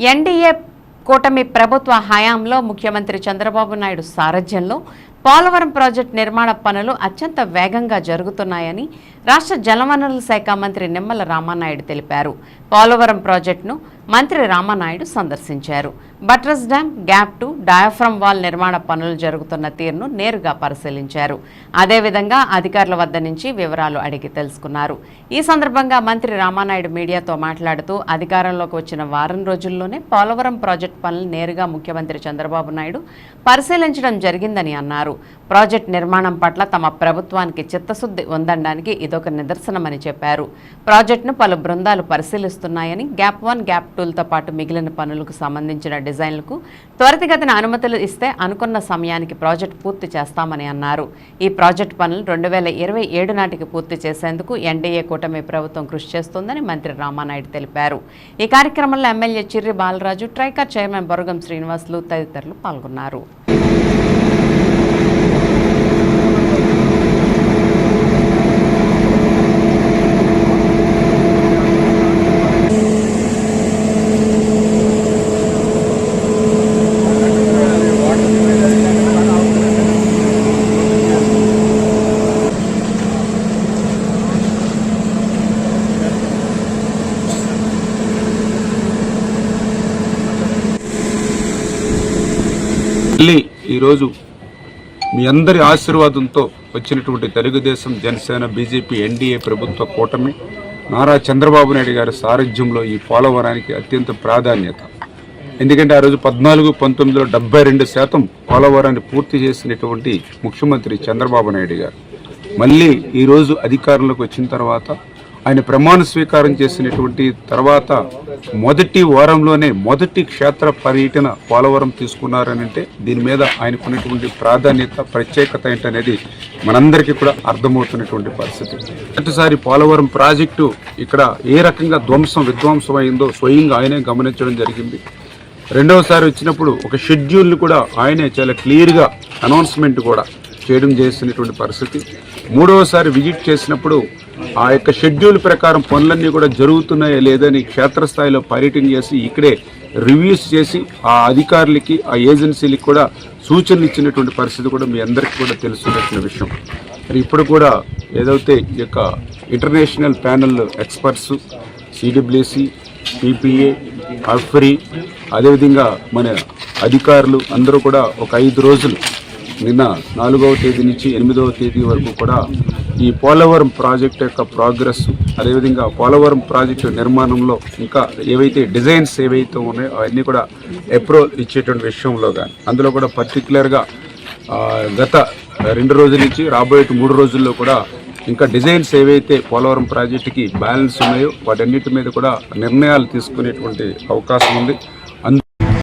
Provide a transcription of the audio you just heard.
NDA కూటమి ప్రభుత్వ హయాంలో ముఖ్యమంత్రి చంద్రబాబు నాయుడు సారథ్యంలో పోలవరం ప్రాజెక్టు నిర్మాణ పనులు అత్యంత వేగంగా జరుగుతున్నాయని రాష్ట్ర జలవనరుల శాఖ మంత్రి నిమ్మల రామానాయుడు తెలిపారు. పోలవరం ప్రాజెక్టును మంత్రి రామానాయుడు సందర్శించారు. Buttress dam gap two diaphragm wall నిర్మాణ పనులు జరుగుతున్న తీరును నేరుగా పరిశీలించారు. అదేవిధంగా అధికారుల వద్ద నుంచి వివరాలు అడిగి తెలుసుకున్నారు. ఈ సందర్భంగా మంత్రి రామానాయుడు మీడియాతో మాట్లాడుతూ అధికారంలోకి వచ్చిన వారం రోజుల్లోనే పోలవరం ప్రాజెక్టు పనులు నేరుగా ముఖ్యమంత్రి చంద్రబాబు నాయుడు పరిశీలించడం జరిగిందని అన్నారు. ప్రాజెక్టు నిర్మాణం పట్ల తమ ప్రభుత్వానికి చిత్తశుద్ధి ఉందనడానికి ఇదొక నిదర్శనమని చెప్పారు. ప్రాజెక్టును పలు బృందాలు పరిశీలిస్తున్నాయని గ్యాప్ వన్ గ్యాప్ టూలతో పాటు మిగిలిన పనులకు సంబంధించిన డిజైన్లకు త్వరితగతిన అనుమతులు ఇస్తే అనుకున్న సమయానికి ప్రాజెక్టు పూర్తి చేస్తామని అన్నారు. ఈ ప్రాజెక్టు పనులు రెండు వేల ఇరవై ఏడు నాటికి పూర్తి చేసేందుకు ఎన్డీఏ కూటమి ప్రభుత్వం కృషి చేస్తోందని మంత్రి రామానాయుడు తెలిపారు. ఈ కార్యక్రమంలో MLA Chirri Balaraju TRICOR chairman Boragam Srinivasulu తదితరులు పాల్గొన్నారు. మళ్ళీ ఈరోజు మీ అందరి ఆశీర్వాదంతో వచ్చినటువంటి తెలుగుదేశం జనసేన బీజేపీ ఎన్డీఏ ప్రభుత్వ కూటమి నారా చంద్రబాబు నాయుడు గారి సారథ్యంలో ఈ పోలవరానికి అత్యంత ప్రాధాన్యత. ఎందుకంటే ఆ రోజు పద్నాలుగు పంతొమ్మిదిలో డెబ్బై రెండు శాతం పోలవరాన్ని పూర్తి చేసినటువంటి ముఖ్యమంత్రి చంద్రబాబు నాయుడు గారు. మళ్ళీ ఈరోజు అధికారంలోకి వచ్చిన తర్వాత ఆయన ప్రమాణ స్వీకారం చేసినటువంటి తర్వాత మొదటి వారంలోనే మొదటి క్షేత్ర పర్యటన పోలవరం తీసుకున్నారనంటే దీని మీద ఆయనకున్నటువంటి ప్రాధాన్యత ప్రత్యేకత ఏంటనేది మనందరికీ కూడా అర్థమవుతున్నటువంటి పరిస్థితి. మొదటిసారి పోలవరం ప్రాజెక్టు ఇక్కడ ఏ రకంగా ధ్వంసం విధ్వంసం అయిందో స్వయంగా ఆయనే గమనించడం జరిగింది. రెండవసారి వచ్చినప్పుడు ఒక షెడ్యూల్ని కూడా ఆయనే చాలా క్లియర్గా అనౌన్స్మెంట్ కూడా చేయడం చేసినటువంటి పరిస్థితి. మూడవసారి విజిట్ చేసినప్పుడు ఆ యొక్క షెడ్యూల్ ప్రకారం పనులన్నీ కూడా జరుగుతున్నాయా లేదని క్షేత్రస్థాయిలో పర్యటన చేసి ఇక్కడే రివ్యూస్ చేసి ఆ అధికారులకి ఆ ఏజెన్సీలకి కూడా సూచనలు ఇచ్చినటువంటి పరిస్థితి కూడా మీ అందరికీ కూడా తెలుసుకున్న విషయం. మరి ఇప్పుడు కూడా ఏదైతే ఈ యొక్క international panel experts CWC PPA అఫ్రీ అదేవిధంగా మన అధికారులు అందరూ కూడా ఒక ఐదు రోజులు నిన్న నాలుగవ తేదీ నుంచి ఎనిమిదవ తేదీ వరకు కూడా ఈ పోలవరం ప్రాజెక్ట్ యొక్క ప్రోగ్రెస్ అదేవిధంగా పోలవరం ప్రాజెక్టు నిర్మాణంలో ఇంకా ఏవైతే డిజైన్స్ ఏవైతే ఉన్నాయో అవన్నీ కూడా అప్రూవల్ ఇచ్చేటువంటి విషయంలో కానీ అందులో కూడా పర్టికులర్గా గత రెండు రోజుల నుంచి రాబోయే మూడు రోజుల్లో కూడా ఇంకా డిజైన్స్ ఏవైతే పోలవరం ప్రాజెక్టుకి బ్యాలెన్స్ ఉన్నాయో వాటన్నిటి మీద కూడా నిర్ణయాలు తీసుకునేటువంటి అవకాశం ఉంది.